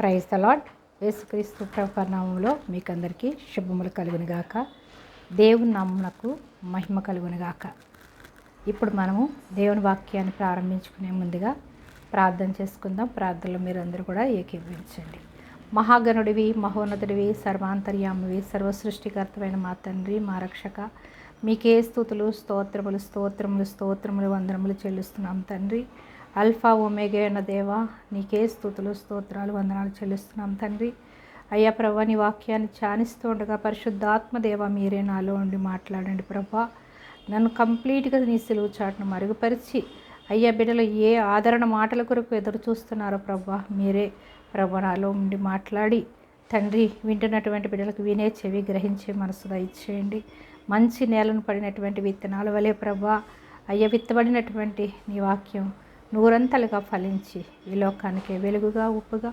Praise the యేసుక్రీస్తు ప్రభానామంలో మీకు అందరికీ శుభములు కలుగునిగాక. దేవుని నామునకు మహిమ కలుగునిగాక. ఇప్పుడు మనము దేవుని వాక్యాన్ని ప్రారంభించుకునే ముందుగా ప్రార్థన చేసుకుందాం. ప్రార్థనలో మీరందరూ కూడా ఏకీభవించండి. మహాగణుడివి మహోన్నతుడివి సర్వాంతర్యామువి సర్వ సృష్టికర్తమైన మా తండ్రి మా రక్షక మీకే స్థుతులు స్తోత్రములు స్తోత్రములు స్తోత్రములు వందనములు చెల్లిస్తున్నాం తండ్రి. అల్ఫా ఒమేగే అన్న దేవా నీకే స్థుతులు స్తోత్రాలు వందనాలు చెల్లిస్తున్నాం తండ్రి. అయ్యా ప్రభా నీ వాక్యాన్ని ధ్యానిస్తూ ఉండగా పరిశుద్ధాత్మదేవ మీరే నాలో ఉండి మాట్లాడండి ప్రభా. నన్ను కంప్లీట్గా నీ సిలువు చాటును మరుగుపరిచి అయ్యా బిడ్డలు ఏ ఆదరణ మాటల కొరకు ఎదురు చూస్తున్నారో ప్రభా మీరే ప్రభా నాలో ఉండి మాట్లాడి తండ్రి వింటున్నటువంటి బిడ్డలకు వినే చెవి గ్రహించే మనసు దయచేయండి మంచి నేలను పడినటువంటి విత్తనాల వలె ప్రభా అయ్య విత్తబడినటువంటి నీ వాక్యం నూరంతలుగా ఫలించి ఈ లోకానికి వెలుగుగా ఉప్పుగా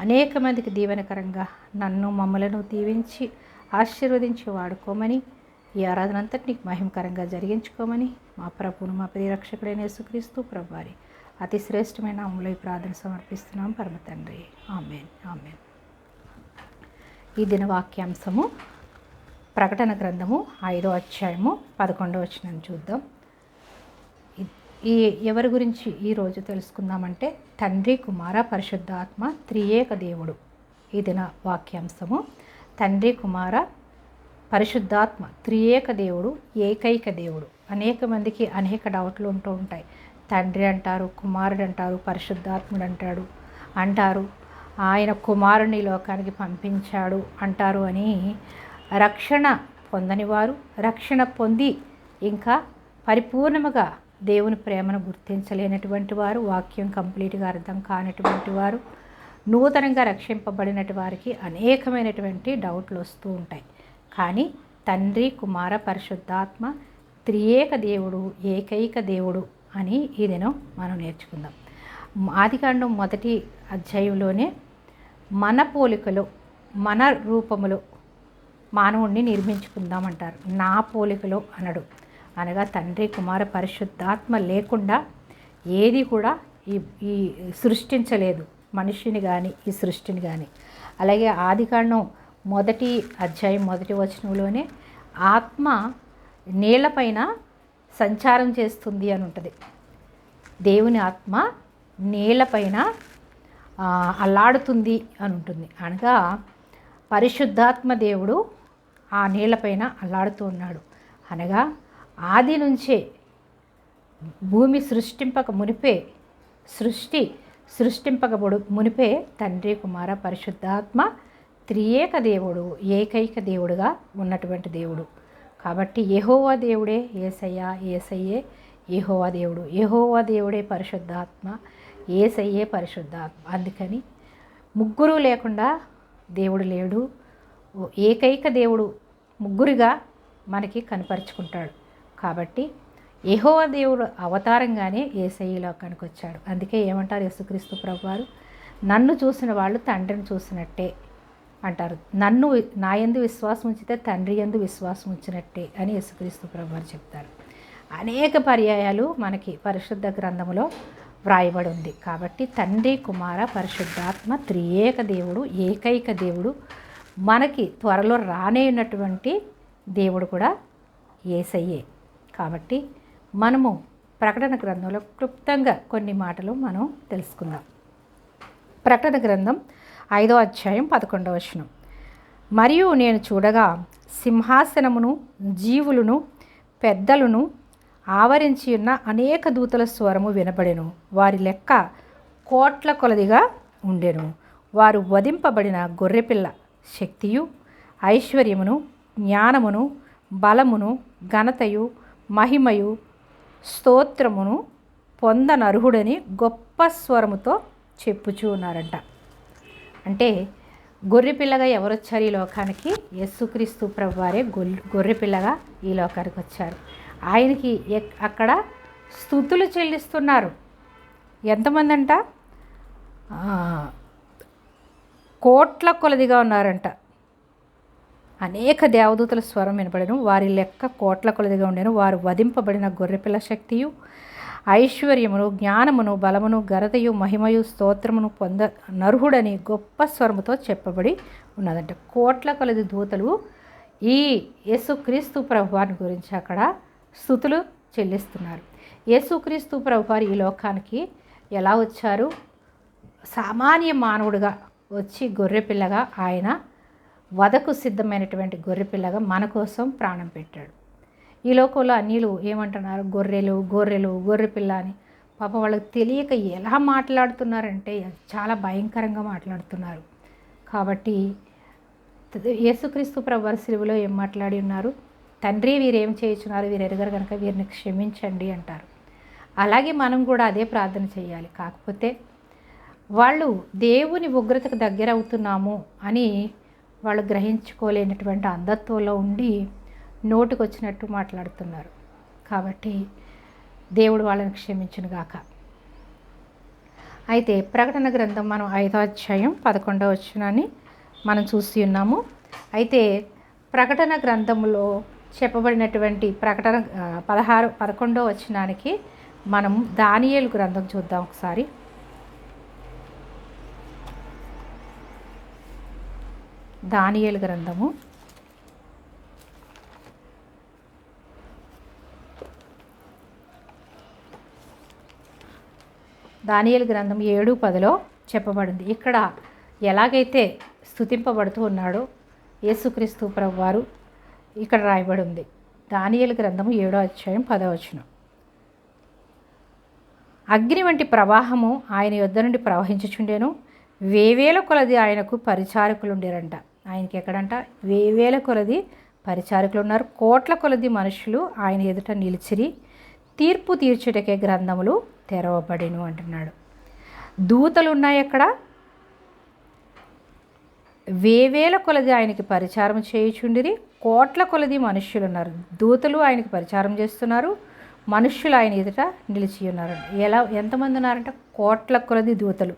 అనేక మందికి దీవెనకరంగా నన్ను మమ్మలను దీవించి ఆశీర్వదించి వాడుకోమని ఈ ఆరాధన అంతటి మహిమకరంగా జరిగించుకోమని మా ప్రభువును మా ప్రియరక్షకుడైన యేసుక్రీస్తు ప్రభువారి అతి శ్రేష్టమైన అమలు ఈ ప్రార్థన సమర్పిస్తున్నాం. పరమ తండ్రి. ఆమెన్. ఆమెన్. ఈ దిన వాక్యాంశము ప్రకటన గ్రంథము ఐదో అధ్యాయము పదకొండవ వచనం చూద్దాం. ఈ ఎవరి గురించి ఈరోజు తెలుసుకుందామంటే తండ్రి కుమార పరిశుద్ధాత్మ త్రియేక దేవుడు. ఇది నా వాక్యాంశము తండ్రి కుమార పరిశుద్ధాత్మ త్రియేక దేవుడు ఏకైక దేవుడు. అనేక మందికి అనేక డౌట్లు ఉంటూ ఉంటాయి. తండ్రి అంటారు కుమారుడు అంటారు పరిశుద్ధాత్ముడు అంటాడు అంటారు ఆయన కుమారుని లోకానికి పంపించాడు అంటారు అని రక్షణ పొందని వారు రక్షణ పొంది ఇంకా పరిపూర్ణముగా దేవుని ప్రేమను గుర్తించలేనటువంటి వారు వాక్యం కంప్లీట్గా అర్థం కానటువంటి వారు నూతనంగా రక్షింపబడినటువంటి వారికి అనేకమైనటువంటి డౌట్లు వస్తూ ఉంటాయి. కానీ తండ్రి కుమార పరిశుద్ధాత్మ త్రియేక దేవుడు ఏకైక దేవుడు అని ఈ దినం మనం నేర్చుకుందాం. ఆదికాండం మొదటి అధ్యాయంలోనే మన పోలికలో మన రూపములో మానవుణ్ణి నిర్మించుకుందామంటారు నా పోలికలో అనడు. అనగా తండ్రి కుమార పరిశుద్ధాత్మ లేకుండా ఏది కూడా ఈ ఈ సృష్టించలేదు. మనిషిని కానీ ఈ సృష్టిని కానీ అలాగే ఆదికాండం మొదటి అధ్యాయం మొదటి వచనంలోనే ఆత్మ నీళ్ళపైన సంచారం చేస్తుంది అని ఉంటుంది. దేవుని ఆత్మ నీళ్ళపైన అల్లాడుతుంది అని ఉంటుంది. అనగా పరిశుద్ధాత్మ దేవుడు ఆ నీళ్ళపైన అల్లాడుతూ ఉన్నాడు. అనగా ఆది నుంచే భూమి సృష్టింపక మునిపే సృష్టి సృష్టింపక మునిపే తండ్రి కుమార పరిశుద్ధాత్మ త్రియేక దేవుడు ఏకైక దేవుడుగా ఉన్నటువంటి దేవుడు. కాబట్టి యహోవా దేవుడే ఏసయ్య ఏసయ్యే యహోవా దేవుడు. యహోవా దేవుడే పరిశుద్ధాత్మ ఏసయ్యే పరిశుద్ధాత్మ. అందుకని ముగ్గురు లేకుండా దేవుడు లేడు. ఏకైక దేవుడు ముగ్గురుగా మనకి కనపరుచుకుంటాడు. కాబట్టి యహోవ దేవుడు అవతారంగానే ఏసయ్య లోకానికి వచ్చాడు అందుకే ఏమంటారు యేసుక్రీస్తు ప్రభువారు? నన్ను చూసిన వాళ్ళు తండ్రిని చూసినట్టే అంటారు. నన్ను నా ఎందు విశ్వాసం ఉంచితే తండ్రి ఎందు విశ్వాసం ఉంచినట్టే అని యేసుక్రీస్తు ప్రభువారు చెప్తారు. అనేక పర్యాయాలు మనకి పరిశుద్ధ గ్రంథంలో వ్రాయబడి ఉంది కాబట్టి తండ్రి కుమార పరిశుద్ధాత్మ త్రియేక దేవుడు ఏకైక దేవుడు మనకి త్వరలో రానేయున్నటువంటి దేవుడు కూడా ఏసయ్యే. కాబట్టి మనము ప్రకటన గ్రంథంలో క్లుప్తంగా కొన్ని మాటలు మనం తెలుసుకుందాం. ప్రకటన గ్రంథం ఐదో అధ్యాయం పదకొండవ వచనం. మరియు నేను చూడగా సింహాసనమును జీవులను పెద్దలను ఆవరించి ఉన్న అనేక దూతల స్వరము వినబడెను. వారి లెక్క కోట్ల కొలదిగా ఉండెను. వారు వధింపబడిన గొర్రెపిల్ల శక్తియు ఐశ్వర్యమును జ్ఞానమును బలమును ఘనతయు మహిమయు స్తోత్రమును పొందనర్హుడని గొప్ప స్వరముతో చెప్పుచూ ఉన్నారంట. అంటే గొర్రెపిల్లగా ఎవరు వచ్చారు ఈ లోకానికి? యేసుక్రీస్తు ప్రభు వారే గొర్రెపిల్లగా ఈ లోకానికి వచ్చారు. ఆయనకి అక్కడ స్థుతులు చెల్లిస్తున్నారు. ఎంతమంది అంట కోట్ల కొలదిగా ఉన్నారంట. అనేక దేవదూతల స్వరం వినపడను వారి లెక్క కోట్ల కొలదిగా ఉండేను. వారు వధింపబడిన గొర్రెపిల్ల శక్తియు ఐశ్వర్యమును జ్ఞానమును బలమును గరదయు మహిమయు స్తోత్రమును పొంద నర్హుడని గొప్ప స్వరముతో చెప్పబడి ఉన్నదంట. కోట్ల కొలది దూతలు ఈ యేసుక్రీస్తు ప్రభువారిని గురించి అక్కడ స్థుతులు చెల్లిస్తున్నారు. యేసుక్రీస్తు ప్రభువారు ఈ లోకానికి ఎలా వచ్చారు? సామాన్య మానవుడిగా వచ్చి గొర్రెపిల్లగా ఆయన వదకు సిద్ధమైనటువంటి గొర్రెపిల్లగా మన కోసం ప్రాణం పెట్టాడు. ఈ లోకంలో అన్నిలు ఏమంటున్నారు? గొర్రెలు గొర్రెలు గొర్రెపిల్ల అని. పాప వాళ్ళకి తెలియక ఎలా మాట్లాడుతున్నారంటే చాలా భయంకరంగా మాట్లాడుతున్నారు. కాబట్టి యేసుక్రీస్తు ప్రభు సిలువలో ఏం మాట్లాడి ఉన్నారు? తండ్రి వీరేం చేయించున్నారు? వీరు ఎరగరు కనుక వీరిని క్షమించండి అంటారు. అలాగే మనం కూడా అదే ప్రార్థన చేయాలి. కాకపోతే వాళ్ళు దేవుని ఉగ్రతకు దగ్గర అవుతున్నాము అని వాళ్ళు గ్రహించుకోలేనటువంటి అంధత్వంలో ఉండి నోటికొచ్చినట్టు మాట్లాడుతున్నారు. కాబట్టి దేవుడు వాళ్ళని క్షమించును గాక అయితే ప్రకటన గ్రంథం మనం ఐదో అధ్యాయం పదకొండవ వచ్చినాన్ని మనం చూసి ఉన్నాము. అయితే ప్రకటన గ్రంథంలో చెప్పబడినటువంటి ప్రకటన పదహారు పదకొండో వచనానికి మనం దానియేలు గ్రంథం చూద్దాం ఒకసారి. దానియేలు గ్రంథము. దానియేలు గ్రంథం ఏడు పదిలో చెప్పబడింది. ఇక్కడ ఎలాగైతే స్థుతింపబడుతూ ఉన్నాడో యేసుక్రీస్తు ప్రభువారు ఇక్కడ రాయబడి ఉంది దానియేలు గ్రంథము ఏడో అధ్యాయం పదవచనం అగ్ని వంటి ప్రవాహము ఆయన యొద్ద నుండి ప్రవహించుచుండెను. వేవేల కొలది ఆయనకు పరిచారకులుండేరంట. ఆయనకి ఎక్కడంట? వేవేల కొలది పరిచారకులు ఉన్నారు కోట్ల కొలది మనుషులు ఆయన ఎదుట నిలిచిరి. తీర్పు తీర్చుటకే గ్రంథములు తెరవబడిను అంటున్నాడు. దూతలు ఉన్నాయి అక్కడ వేవేల కొలది ఆయనకి పరిచారం చేయుచుండిరి. కోట్ల కొలది మనుష్యులు ఉన్నారు దూతలు ఆయనకి పరిచారం చేస్తున్నారు. మనుష్యులు ఆయన ఎదుట నిలిచి ఉన్నారు ఎలా ఎంతమంది ఉన్నారంటే? కోట్ల కొలది దూతలు.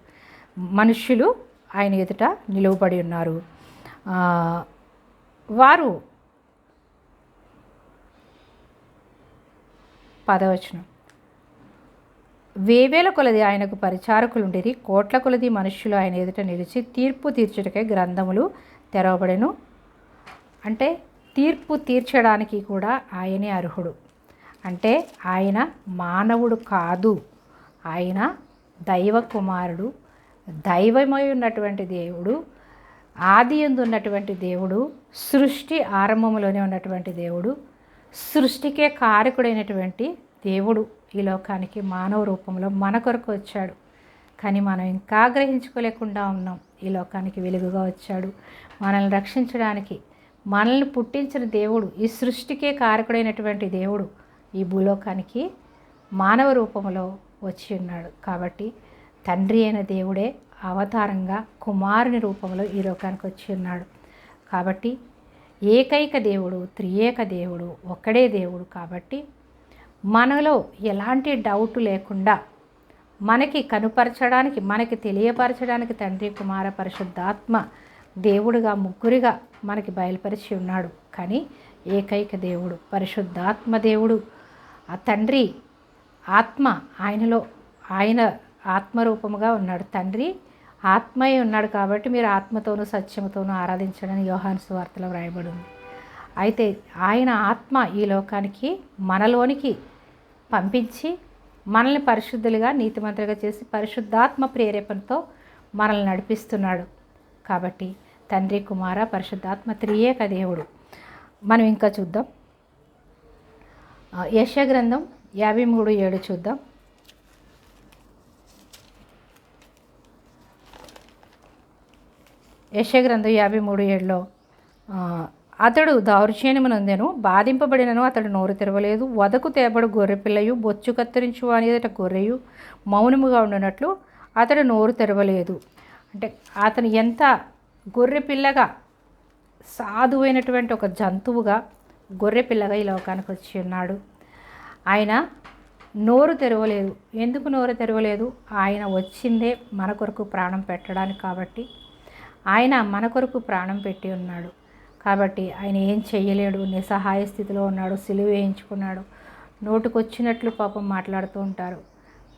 మనుష్యులు ఆయన ఎదుట నిలువబడి ఉన్నారు. వారు పదవచనం. వేవేల కొలది ఆయనకు పరిచారకులుండిరి కోట్ల కొలది మనుష్యులు ఆయన ఎదుట నిలిచి తీర్పు తీర్చుటకై గ్రంథములు తెరవబడెను. అంటే తీర్పు తీర్చడానికి కూడా ఆయనే అర్హుడు. అంటే ఆయన మానవుడు కాదు. ఆయన దైవ కుమారుడు దైవమై ఉన్నటువంటి దేవుడు ఆది ఎందు ఉన్నటువంటి దేవుడు సృష్టి ఆరంభంలోనే ఉన్నటువంటి దేవుడు సృష్టికే కారకుడైనటువంటి దేవుడు ఈ లోకానికి మానవ రూపంలో మన కొరకు వచ్చాడు. కానీ మనం ఇంకా గ్రహించుకోలేకుండా ఉన్నాం. ఈ లోకానికి వెలుగుగా వచ్చాడు. మనల్ని రక్షించడానికి మనల్ని పుట్టించిన దేవుడు ఈ సృష్టికే కారకుడైనటువంటి దేవుడు ఈ భూలోకానికి మానవ రూపంలో వచ్చి ఉన్నాడు. కాబట్టి తండ్రి అయిన దేవుడే అవతారంగా కుమారుని రూపంలో ఈ లోకానికి వచ్చి ఉన్నాడు. కాబట్టి ఏకైక దేవుడు త్రియేక దేవుడు ఒక్కడే దేవుడు కాబట్టి మనలో ఎలాంటి డౌట్ లేకుండా మనకి కనుపరచడానికి మనకి తెలియపరచడానికి తండ్రి కుమార పరిశుద్ధాత్మ దేవుడుగా ముగ్గురిగా మనకి బయలుపరిచి ఉన్నాడు. కానీ ఏకైక దేవుడు పరిశుద్ధాత్మ దేవుడు ఆ తండ్రి ఆత్మ ఆయనలో ఆయన ఆత్మరూపముగా ఉన్నాడు. తండ్రి ఆత్మయే ఉన్నాడు కాబట్టి మీరు ఆత్మతోనూ సత్యముతోనూ ఆరాధించడని యోహాను సువార్తలో వ్రాయబడి ఉంది అయితే ఆయన ఆత్మ ఈ లోకానికి మనలోనికి పంపించి మనల్ని పరిశుద్ధులుగా నీతిమంతులుగా చేసి పరిశుద్ధాత్మ ప్రేరేపణతో మనల్ని నడిపిస్తున్నాడు. కాబట్టి తండ్రి కుమార పరిశుద్ధాత్మ త్రియేక దేవుడు. మనం ఇంకా చూద్దాం. యశ గ్రంథం యాభై మూడు ఏడు చూద్దాం. యశగ్రంథం యాభై మూడు ఏడులో అతడు దౌర్జన్యమునందెను బాధింపబడినను అతడు నోరు తెరవలేదు వదకు తేబడు గొర్రె పిల్లయు బొచ్చు కత్తిరించు అనేదట గొర్రెయు మౌనముగా ఉండినట్లు అతడు నోరు తెరవలేదు. అంటే అతను ఎంత గొర్రె పిల్లగా సాధువైనటువంటి ఒక జంతువుగా గొర్రె పిల్లగా ఈ లోకానికి వచ్చి ఉన్నాడు. ఆయన నోరు తెరవలేదు. ఎందుకు నోరు తెరవలేదు? ఆయన వచ్చిందే మన కొరకు ప్రాణం పెట్టడానికి కాబట్టి ఆయన మన కొరకు ప్రాణం పెట్టి ఉన్నాడు. కాబట్టి ఆయన ఏం చెయ్యలేడు నిస్సహాయ స్థితిలో ఉన్నాడు సిలువ వేయించుకున్నాడు. నోటుకొచ్చినట్లు పాపం మాట్లాడుతూ ఉంటారు.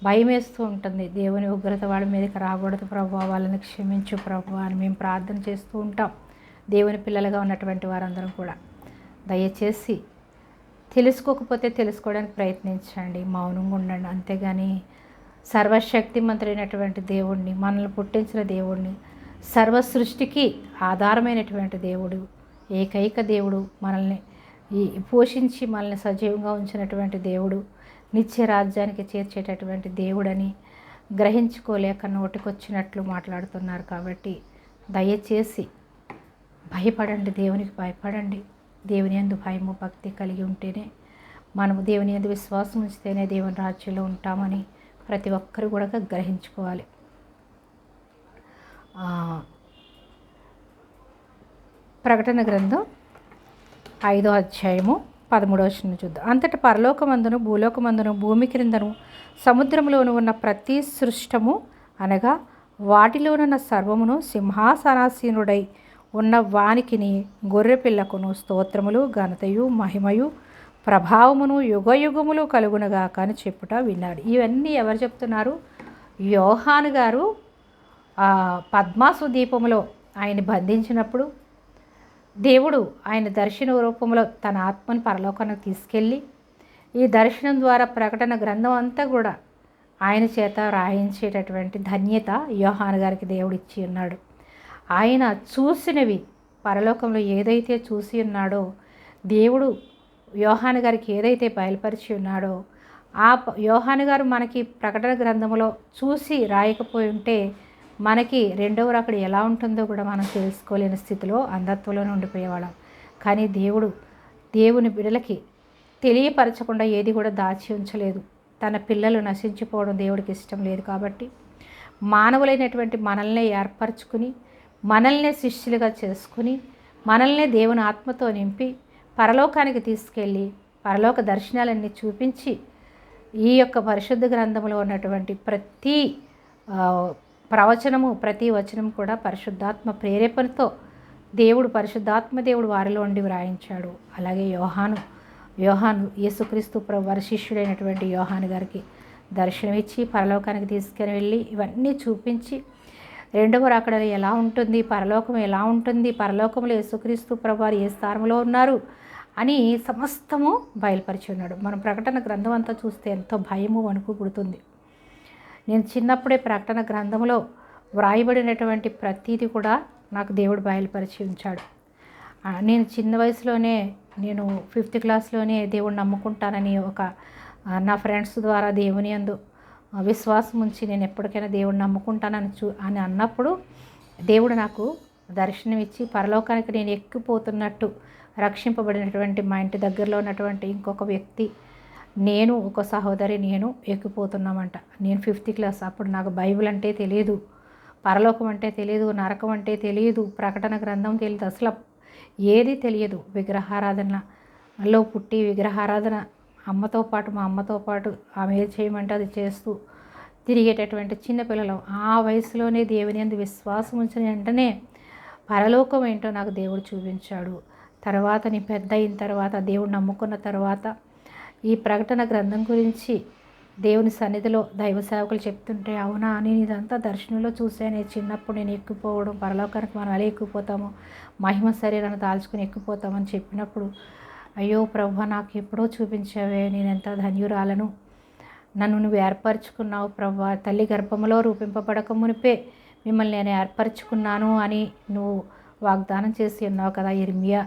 భయం వేస్తూ ఉంటుంది. దేవుని ఉగ్రత వాళ్ళ మీదకి రాకూడదు ప్రభు వాళ్ళని క్షమించు ప్రభు అని మేము ప్రార్థన చేస్తూ ఉంటాం. దేవుని పిల్లలుగా ఉన్నటువంటి వారందరం కూడా. దయచేసి తెలుసుకోకపోతే తెలుసుకోవడానికి ప్రయత్నించండి. మౌనంగా ఉండండి. అంతేగాని సర్వశక్తిమంతుడైనటువంటి దేవుణ్ణి మనల్ని పుట్టించిన దేవుణ్ణి సర్వసృష్టికి ఆధారమైనటువంటి దేవుడు ఏకైక దేవుడు మనల్ని ఈ పోషించి మనల్ని సజీవంగా ఉంచినటువంటి దేవుడు నిత్య రాజ్యానికి చేర్చేటటువంటి దేవుడని గ్రహించుకోలేక నోటికొచ్చినట్లు మాట్లాడుతున్నారు కాబట్టి దయచేసి భయపడండి దేవునికి భయపడండి. దేవుని యందు భయము భక్తి కలిగి ఉంటేనే మనము దేవుని యందు విశ్వాసం ఉంచితేనే దేవుని రాజ్యంలో ఉంటామని ప్రతి ఒక్కరు కూడా గ్రహించుకోవాలి. ప్రకటన గ్రంథం ఐదో అధ్యాయము పదమూడవ వచనం చూద్దాం. అంతటి పరలోకమందును భూలోకమందును భూమి క్రిందను సముద్రంలోను ఉన్న ప్రతి సృష్టము అనగా వాటిలోనున్న సర్వమును సింహాసనాసీనుడై ఉన్న వానికిని గొర్రెపిల్లకును స్తోత్రములు ఘనతయు మహిమయు ప్రభావమును యుగయుగములు కలుగునగాక అని చెప్పుట విన్నాడు. ఇవన్నీ ఎవరు చెప్తున్నారు? యోహాను గారు పద్మాసు దీపములో ఆయన బంధించినప్పుడు దేవుడు ఆయన దర్శన రూపంలో తన ఆత్మని పరలోకానికి తీసుకెళ్ళి ఈ దర్శనం ద్వారా ప్రకటన గ్రంథం అంతా కూడా ఆయన చేత రాయించేటటువంటి ధన్యత యోహాన్ గారికి దేవుడు ఇచ్చి ఉన్నాడు. ఆయన చూసినవి పరలోకంలో ఏదైతే చూసి ఉన్నాడో దేవుడు యోహాన్ గారికి ఏదైతే బయలుపరిచి ఉన్నాడో ఆ ప- గారు మనకి ప్రకటన గ్రంథంలో చూసి రాయకపోయి ఉంటే మనకి రెండవ అక్కడ ఎలా ఉంటుందో కూడా మనం తెలుసుకోలేని స్థితిలో అంధత్వంలోనే ఉండిపోయేవాళ్ళం. కానీ దేవుడు దేవుని బిడలకి తెలియపరచకుండా ఏది కూడా దాచి ఉంచలేదు. తన పిల్లలు నశించిపోవడం దేవుడికి ఇష్టం లేదు కాబట్టి మానవులైనటువంటి మనల్నే ఏర్పరచుకుని మనల్నే శిష్యులుగా చేసుకుని మనల్నే దేవుని ఆత్మతో నింపి పరలోకానికి తీసుకెళ్ళి పరలోక దర్శనాలన్నీ చూపించి ఈ యొక్క పరిశుద్ధ గ్రంథంలో ఉన్నటువంటి ప్రతి ప్రవచనము ప్రతి వచనం కూడా పరిశుద్ధాత్మ ప్రేరేపణతో దేవుడు పరిశుద్ధాత్మ దేవుడు వారిలో ఉండి వ్రాయించాడు. అలాగే యోహాను యోహాను యేసుక్రీస్తు వారి శిష్యుడైనటువంటి యోహాను గారికి దర్శనమిచ్చి పరలోకానికి తీసుకుని వెళ్ళి ఇవన్నీ చూపించి రెండవ అక్కడ ఎలా ఉంటుంది పరలోకం ఎలా ఉంటుంది పరలోకంలో యేసుక్రీస్తు ప్రభువారు ఏ స్థానంలో ఉన్నారు అని సమస్తము బయలుపరిచి ఉన్నాడు. మనం ప్రకటన గ్రంథం అంతా చూస్తే ఎంతో భయము వణుకు పుడుతుంది. నేను చిన్నప్పుడే ప్రకటన గ్రంథంలో వ్రాయబడినటువంటి ప్రతీది కూడా నాకు దేవుడు బయలుపరిచి ఉంచాడు. నేను చిన్న వయసులోనే నేను ఫిఫ్త్ క్లాస్లోనే దేవుడు నమ్ముకుంటానని ఒక నా ఫ్రెండ్స్ ద్వారా దేవుని అందు విశ్వాసం ఉంచి నేను ఎప్పటికైనా దేవుడిని నమ్ముకుంటానని చూ అని అన్నప్పుడు దేవుడు నాకు దర్శనం ఇచ్చి పరలోకానికి నేను ఎక్కిపోతున్నట్టు రక్షింపబడినటువంటి మా ఇంటి దగ్గరలో ఉన్నటువంటి ఇంకొక వ్యక్తి నేను ఒక సహోదరి నేను ఎక్కిపోతున్నామంట నేను ఫిఫ్త్ క్లాస్. అప్పుడు నాకు బైబిల్ అంటే తెలియదు పరలోకం అంటే తెలియదు నరకం అంటే తెలియదు ప్రకటన గ్రంథం తెలియదు అసలు ఏది తెలియదు. విగ్రహారాధనలో పుట్టి విగ్రహారాధన అమ్మతో పాటు మా అమ్మతో పాటు ఆమె ఏది చేయమంటే అది చేస్తూ తిరిగేటటువంటి చిన్నపిల్లలు ఆ వయసులోనే దేవుని అందు విశ్వాసం ఉంచిన వెంటనే పరలోకం ఏంటో నాకు దేవుడు చూపించాడు. తర్వాత నీ పెద్ద అయిన తర్వాత దేవుడు నమ్ముకున్న తర్వాత ఈ ప్రకటన గ్రంథం గురించి దేవుని సన్నిధిలో దైవ సేవకులు చెప్తుంటే అవునా నేను ఇదంతా దర్శనంలో చూశాను చిన్నప్పుడు నేను ఎక్కిపోవడం పరలోకానికి మనం అలా ఎక్కిపోతాము మహిమ శరీరాన్ని దాల్చుకుని ఎక్కిపోతామని చెప్పినప్పుడు అయ్యో ప్రభు నాకు ఎప్పుడో చూపించావే. నేను ఎంత ధన్యురాలను. నన్ను నువ్వు ఏర్పరచుకున్నావు ప్రభు. తల్లి గర్భంలో రూపింపబడక మునిపే మిమ్మల్ని నేను ఏర్పరచుకున్నాను అని నువ్వు వాగ్దానం చేసి ఉన్నావు కదా ఇర్మియా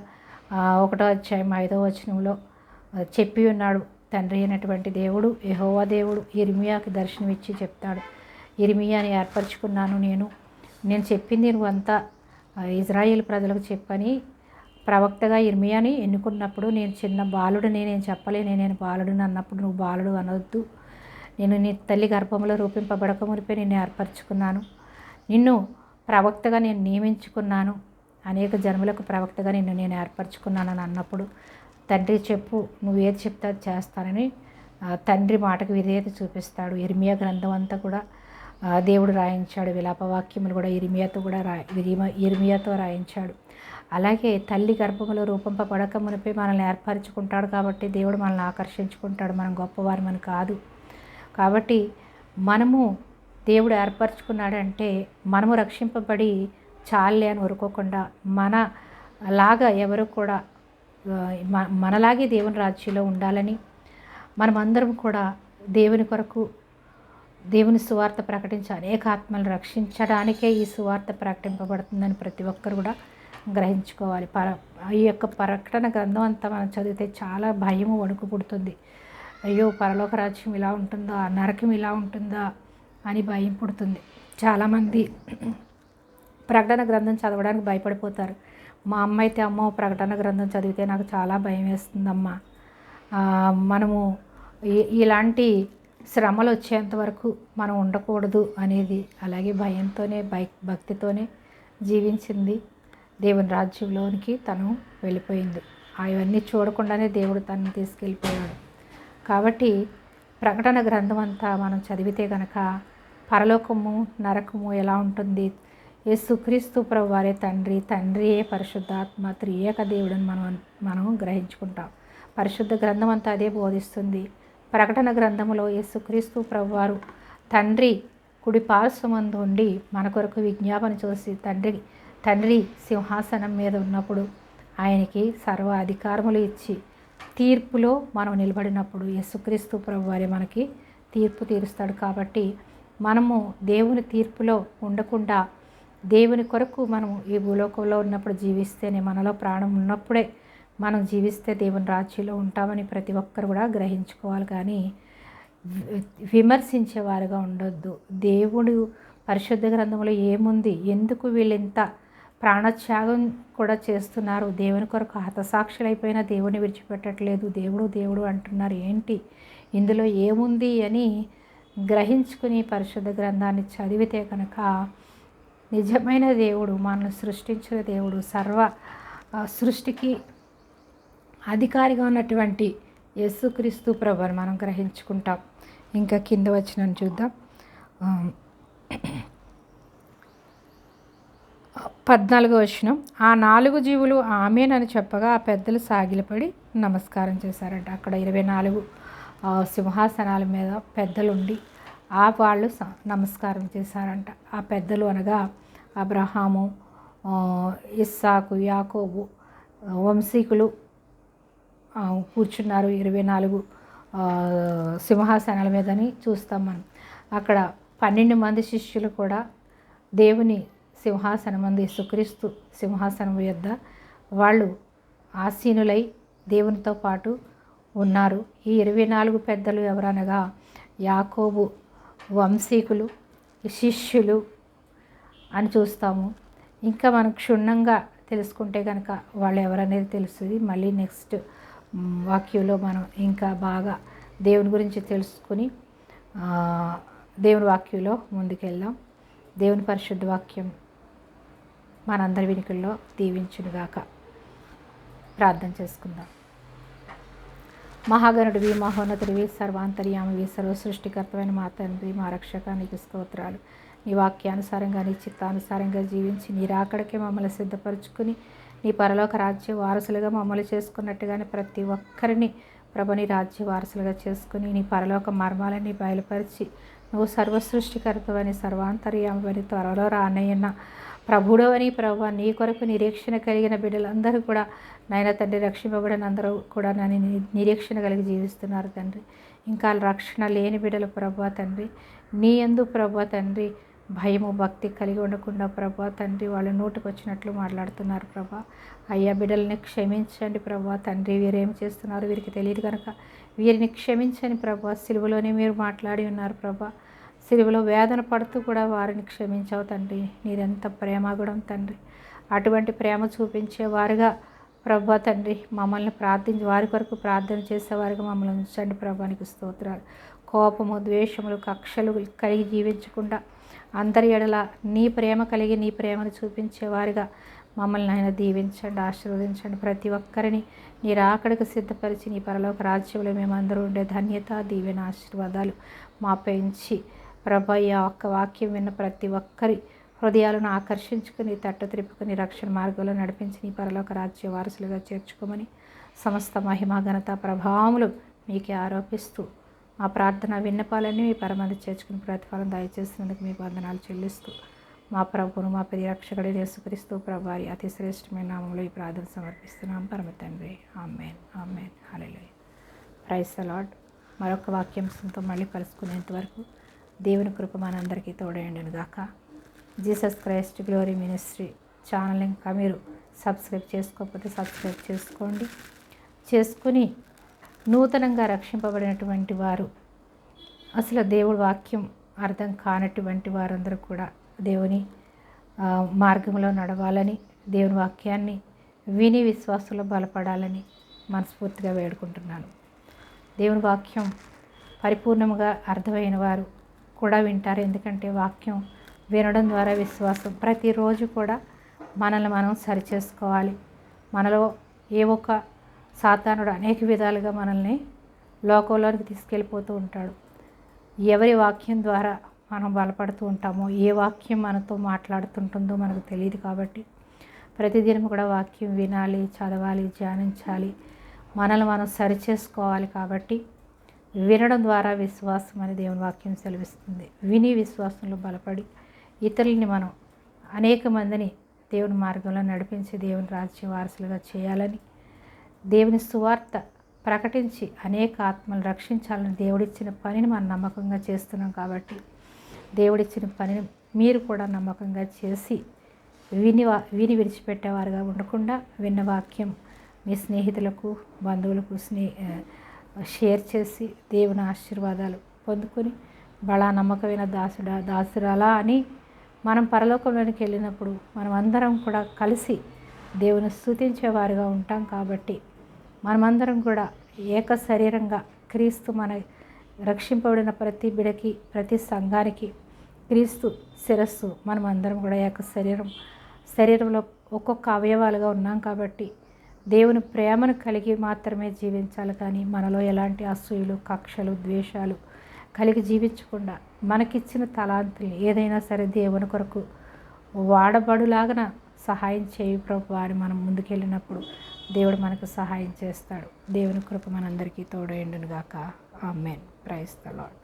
ఒకటో అధ్యాయం ఐదో వచనంలో. చెప్పి ఉన్నాడు తండ్రి అయినటువంటి దేవుడు యహోవా దేవుడు. ఇర్మియాకి దర్శనం ఇచ్చి చెప్తాడు. ఇర్మియాని ఏర్పరచుకున్నాను నేను. నేను చెప్పింది నువ్వు అంతా ఇజ్రాయేల్ ప్రజలకు చెప్పని ప్రవక్తగా ఇర్మియాని ఎన్నుకున్నప్పుడు నేను చిన్న బాలుడిని నేను చెప్పలేను నేను బాలుడిని అన్నప్పుడు నువ్వు బాలుడు అనొద్దు. నేను నీ తల్లి గర్భంలో రూపింపబడక మునిపే నిన్ను ఏర్పరచుకున్నాను. నిన్ను ప్రవక్తగా నేను నియమించుకున్నాను. అనేక జన్మలకు ప్రవక్తగా నిన్ను నేను ఏర్పరచుకున్నానని అన్నప్పుడు తండ్రి చెప్పు నువ్వు ఏది చెప్తే చేస్తానని తండ్రి మాటకు విధేయత చూపిస్తాడు. ఇర్మియా గ్రంథం అంతా కూడా దేవుడు రాయించాడు. విలాపవాక్యములు కూడా ఇరిమియాతో కూడా రా ఇరిమియాతో రాయించాడు. అలాగే తల్లి గర్భములో రూపంపబడక మునిపై మనల్ని ఏర్పరచుకుంటాడు కాబట్టి దేవుడు మనల్ని ఆకర్షించుకుంటాడు. మనం గొప్పవారమని కాదు. కాబట్టి మనము దేవుడు ఏర్పరచుకున్నాడంటే మనము రక్షింపబడి చాలే అని ఊరుకోకుండా మన లాగా ఎవరు కూడా మనలాగే దేవుని రాజ్యంలో ఉండాలని మనమందరం కూడా దేవుని కొరకు దేవుని సువార్త ప్రకటించి అనేక ఆత్మలను రక్షించడానికే ఈ సువార్త ప్రకటింపబడుతుందని ప్రతి ఒక్కరు కూడా గ్రహించుకోవాలి. పర ఈ యొక్క ప్రకటన గ్రంథం అంతా మనం చదివితే చాలా భయం వణుకు పుడుతుంది. అయ్యో పరలోక రాజ్యం ఇలా ఉంటుందా? నరకం ఇలా ఉంటుందా? అని భయం పుడుతుంది. చాలామంది ప్రకటన గ్రంథం చదవడానికి భయపడిపోతారు. మా అమ్మ అయితే అమ్మో ప్రకటన గ్రంథం చదివితే నాకు చాలా భయం వేస్తుందమ్మా. మనము ఇలాంటి శ్రమలు వచ్చేంత వరకు మనం ఉండకూడదు అనేది అలాగే భయంతోనే భయ భక్తితోనే జీవించింది దేవుని రాజ్యంలోనికి తను వెళ్ళిపోయింది. అవన్నీ చూడకుండానే దేవుడు తనను తీసుకెళ్ళిపోయాడు. కాబట్టి ప్రకటన గ్రంథం అంతా మనం చదివితే కనుక పరలోకము నరకము ఎలా ఉంటుంది? యేసుక్రీస్తు ప్రభు వారే తండ్రి తండ్రియే పరిశుద్ధాత్మ త్రియేక దేవుడని మనం మనం గ్రహించుకుంటాం. పరిశుద్ధ గ్రంథం అంతా అదే బోధిస్తుంది. ప్రకటన గ్రంథములో యేసుక్రీస్తు ప్రభువారు తండ్రి కుడి పార్శ్వమందు ఉండి మన కొరకు విజ్ఞాపన చూసి తండ్రి తండ్రి సింహాసనం మీద ఉన్నప్పుడు ఆయనకి సర్వ అధికారములు ఇచ్చి తీర్పులో మనం నిలబడినప్పుడు యేసుక్రీస్తు ప్రభువారే మనకి తీర్పు తీరుస్తాడు కాబట్టి మనము దేవుని తీర్పులో ఉండకుండా దేవుని కొరకు మనము ఈ భూలోకంలో ఉన్నప్పుడు జీవిస్తేనే మనలో ప్రాణం ఉన్నప్పుడే మనం జీవిస్తే దేవుని రాజ్యంలో ఉంటామని ప్రతి ఒక్కరు కూడా గ్రహించుకోవాలి. కానీ విమర్శించేవారుగా ఉండొద్దు. దేవుడు పరిశుద్ధ గ్రంథంలో ఏముంది? ఎందుకు వీళ్ళింత ప్రాణత్యాగం కూడా చేస్తున్నారు? దేవుని కొరకు హతసాక్షులైపోయిన దేవుని విడిచిపెట్టట్లేదు. దేవుడు దేవుడు అంటున్నారు. ఏంటి? ఇందులో ఏముంది అని గ్రహించుకుని పరిశుద్ధ గ్రంథాన్ని చదివితే కనుక నిజమైన దేవుడు మనల్ని సృష్టించిన దేవుడు సర్వ సృష్టికి అధికారిగా ఉన్నటువంటి యేసుక్రీస్తు ప్రభుని మనం గ్రహించుకుంటాం. ఇంకా కింద వచ్చిన చూద్దాం. పద్నాలుగో వచనం. ఆ నాలుగు జీవులు ఆమెనని చెప్పగా ఆ పెద్దలు సాగిలపడి నమస్కారం చేశారంట. అక్కడ ఇరవై నాలుగు సింహాసనాల మీద పెద్దలుండి ఆ వాళ్ళు స- నమస్కారం చేశారంట. ఆ పెద్దలు అనగా అబ్రహాము ఇస్సాకు యాకోబు వంశీకులు కూర్చున్నారు ఇరవై నాలుగు సింహాసనాల మీదని చూస్తాం మనం. అక్కడ పన్నెండు మంది శిష్యులు కూడా దేవుని సింహాసనం అంది సుక్రీస్తు సింహాసనం యొద్ద వాళ్ళు ఆసీనులై దేవునితో పాటు ఉన్నారు. ఈ ఇరవై నాలుగు పెద్దలు ఎవరనగా యాకోబు వంశీకులు శిష్యులు అని చూస్తాము. ఇంకా మనం క్షుణ్ణంగా తెలుసుకుంటే కనుక వాళ్ళు ఎవరనేది తెలుస్తుంది. మళ్ళీ నెక్స్ట్ వాక్యంలో మనం ఇంకా బాగా దేవుని గురించి తెలుసుకుని దేవుని వాక్యంలో ముందుకెళ్దాం. దేవుని పరిశుద్ధ వాక్యం మనందరి వినికల్లో దీవించునుగాక. ప్రార్థన చేసుకుందాం. మహాగణుడివి మహోన్నతుడివి సర్వాంతర్యామివి సర్వ సృష్టికర్తమైన మా తండ్రి మా రక్షకానికి స్తోత్రాలు. నీ వాక్యానుసారంగా నీ చిత్తానుసారంగా జీవించి నీ రాకడికే మమ్మల్ని సిద్ధపరచుకుని నీ పరలోక రాజ్య వారసులుగా మమ్మల్ని చేసుకున్నట్టుగానే ప్రతి ఒక్కరిని ప్రభుని రాజ్య వారసులుగా చేసుకుని నీ పరలోక మర్మాలని బయలుపరిచి నువ్వు సర్వసృష్టికర్తవని సర్వాంతర్యామని త్వరలో రానయ్యన్న ప్రభుడవని ప్రభు నీ కొరకు నిరీక్షణ కలిగిన బిడ్డలందరూ కూడా నాయన తండ్రి రక్షింపబడిన అందరూ కూడా నన్ను ని- నిరీక్షణ కలిగి జీవిస్తున్నారు తండ్రి. ఇంకా రక్షణ లేని బిడ్డలు ప్రభా తండ్రి. నీ ఎందు ప్రభా తండ్రి భయము భక్తి కలిగి ఉండకుండా ప్రభా తండ్రి వాళ్ళు నోటికి వచ్చినట్లు మాట్లాడుతున్నారు ప్రభా అయ్యా బిడ్డల్ని క్షమించండి ప్రభా తండ్రి. వీరేం చేస్తున్నారు వీరికి తెలియదు కనుక వీరిని క్షమించని ప్రభా సిలువలోనే మీరు మాట్లాడి ఉన్నారు ప్రభా సిలువలో వేదన పడుతూ కూడా వారిని క్షమించావు తండ్రి. నీరెంత ప్రేమగుణం తండ్రి. అటువంటి ప్రేమ చూపించేవారుగా ప్రభా తండ్రి మమ్మల్ని ప్రార్థించి వారి కొరకు ప్రార్థన చేసేవారుగా మమ్మల్ని ఉంచండి ప్రభానికి స్తోత్రాలు. కోపము ద్వేషములు కక్షలు కలిగి జీవించకుండా అందరి ఎడల నీ ప్రేమ కలిగి నీ ప్రేమను చూపించేవారుగా మమ్మల్ని ఆయన దీవించండి ఆశీర్వదించండి. ప్రతి ఒక్కరిని నీ రాకడకు సిద్ధపరిచి నీ పరలోక రాజ్యంలో మేమందరూ ఉండే ధన్యత దీవెన ఆశీర్వాదాలు మా పెంచి ప్రభా ఈ ఒక్క వాక్యం విన్న ప్రతి ఒక్కరి హృదయాలను ఆకర్షించుకుని తట్ట త్రిప్పుకుని రక్షణ మార్గంలో నడిపించి నీ పరలోక రాజ్య వారసులుగా చేర్చుకోమని సమస్త మహిమ ఘనత ప్రభావములు మీకే ఆరోపిస్తూ మా ప్రార్థన విన్నపాలన్నీ మీ పరమంది చేర్చుకుని ప్రతిఫలం దయచేసినందుకు మీ వందనాలు చెల్లిస్తూ మా ప్రభును మా పరిరక్షకుడి నేసుకరిస్తూ ప్రభారి అతి శ్రేష్టమైన నామంలో ఈ ప్రార్థన సమర్పిస్తున్నాం. పరమ తండ్రి ఆమెన్ ఆమెన్. హల్లెలూయా. ప్రైస్ అలాడ్ మరొక వాక్యాంశంతో మళ్ళీ కలుసుకునేంతవరకు దేవుని కృప మనందరికీ తోడేయండిను గాక Jesus Christ glory ministry channel ఇంకా మీరు సబ్స్క్రైబ్ చేసుకోకపోతే సబ్స్క్రైబ్ చేసుకోండి. చేసుకుని నూతనంగా రక్షింపబడినటువంటి వారు అసలు దేవుడి వాక్యం అర్థం కానటువంటి వారందరూ కూడా దేవుని మార్గంలో నడవాలని దేవుని వాక్యాన్ని విని విశ్వాసంలో బలపడాలని మనస్ఫూర్తిగా వేడుకుంటున్నాను. దేవుని వాక్యం పరిపూర్ణంగా అర్థమైన వారు కూడా వింటారు. ఎందుకంటే వాక్యం వినడం ద్వారా విశ్వాసం. ప్రతిరోజు కూడా మనల్ని మనం సరిచేసుకోవాలి. మనలో ఏ ఒక్క సాతానుడు అనేక విధాలుగా మనల్ని లోకంలోనికి తీసుకెళ్ళిపోతూ ఉంటాడు. ఎవరి వాక్యం ద్వారా మనం బలపడుతూ ఉంటామో ఏ వాక్యం మనతో మాట్లాడుతుంటుందో మనకు తెలియదు కాబట్టి ప్రతిదినం కూడా వాక్యం వినాలి చదవాలి ధ్యానించాలి. మనల్ని మనం సరిచేసుకోవాలి కాబట్టి వినడం ద్వారా విశ్వాసం అని దేవుని వాక్యం సెలవిస్తుంది. విని విశ్వాసంలో బలపడి ఇతరులని మనం అనేక మందిని దేవుని మార్గంలో నడిపించి దేవుని రాజ్య వారసులుగా చేయాలని దేవుని సువార్త ప్రకటించి అనేక ఆత్మలు రక్షించాలని దేవుడిచ్చిన పనిని మనం నమ్మకంగా చేస్తున్నాం కాబట్టి దేవుడిచ్చిన పనిని మీరు కూడా నమ్మకంగా చేసి విని వా- విని విడిచిపెట్టేవారుగా ఉండకుండా విన్న వాక్యం మీ స్నేహితులకు బంధువులకు స్నే షేర్ చేసి దేవుని ఆశీర్వాదాలు పొందుకొని బలా నమ్మకమైన దాసుడా దాసురాలా అని మనం పరలోకంలోనికి వెళ్ళినప్పుడు మనం అందరం కూడా కలిసి దేవుని స్థుతించేవారుగా ఉంటాం కాబట్టి మనమందరం కూడా ఏక శరీరంగా క్రీస్తు మన రక్షింపబడిన ప్రతి బిడకి ప్రతి సంఘానికి క్రీస్తు శిరస్సు. మనం అందరం కూడా ఏక శరీరం శరీరంలో ఒక్కొక్క అవయవాలుగా ఉన్నాం కాబట్టి దేవుని ప్రేమను కలిగి మాత్రమే జీవించాలి కానీ మనలో ఎలాంటి అసూయలు కక్షలు ద్వేషాలు కలిగి జీవించకుండా మనకిచ్చిన తలాంతులు ఏదైనా సరే దేవుని కొరకు వాడబడులాగన సహాయం చేయి ప్రభు అని మనం ముందుకెళ్ళినప్పుడు దేవుడు మనకు సహాయం చేస్తాడు. దేవుని కృప మనందరికీ తోడైండును గాక ఆమెన్. Price the lord